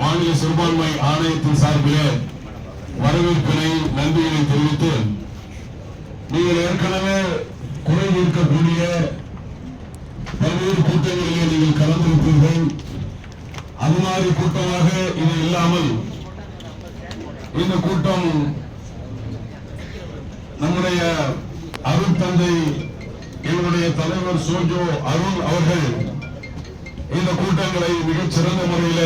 மாநில சிறுபான்மை ஆணையத்தின் சார்பிலே வரவேற்பினை நன்றியினை தெரிவித்து நீங்கள் ஏற்கனவே குறை தீர்க்கக்கூடிய பல்வேறு கூட்டங்களிலே நீங்கள் கலந்திருப்பீர்கள் அது மாதிரி கூட்டமாக இது இல்லாமல் இந்த கூட்டம் நம்முடைய அருள் தந்தை என்னுடைய தலைவர் சோஜோ அருண் அவர்கள் இந்த கூட்டங்களை மிகச் சிறந்த முறையில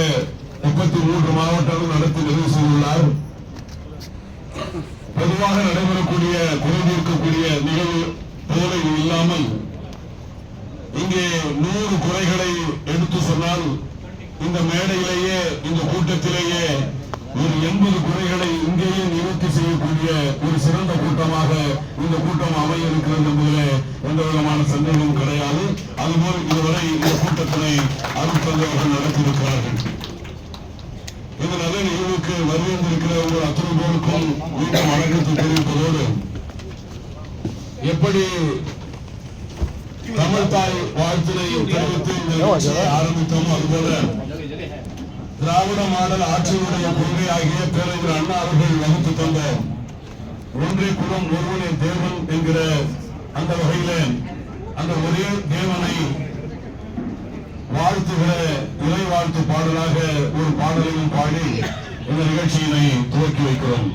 முப்பத்தி மூன்று மாவட்டங்கள் நடத்தி நிறைவு செய்துள்ளார். பொதுவாக நடைபெறக்கூடிய குறை தீர்க்கக்கூடிய நிகழ்வு போல இல்லாமல் இங்கே நூறு குறைகளை எடுத்து சொன்னால் இந்த மேடையிலேயே இந்த கூட்டத்திலேயே ஒரு எண்பது குறைகளை இங்கேயே நிவர்த்தி செய்யக்கூடிய ஒரு சிறந்த கூட்டமாக இந்த கூட்டம் அமைய இருக்கிறது என்பதில் எந்த விதமான சந்தேகமும் கிடையாது. அதுபோல் இதுவரை இந்த கூட்டத்தினை அருட்தந்தவர்கள் நடத்தியிருக்கிறார்கள். இதனால நிகழ்வுக்கு வருகின்றிருக்கிற ஒரு அத்தனை பேருக்கும் மீண்டும் வணக்கத்தை தெரிவிப்பதோடு எப்படி தமிழ் தாய் வாழ்த்தினை தெரிவித்து இந்த ஆரம்பித்தோமோ அதுபோல திராவிட மாடல் ஆட்சியினுடைய கொள்கை ஆகிய பேரறிஞர் அண்ணா அவர்கள் வகுத்து தந்த ஒன்றே குலம் ஒருவனே தேவன் என்கிற அந்த வகையில அந்த ஒரே தேவனை வாழ்த்துகிற பாடலாக ஒரு பாடலையும் பாடி இந்த நிகழ்ச்சியினை துவக்கி வைக்கிறோம்.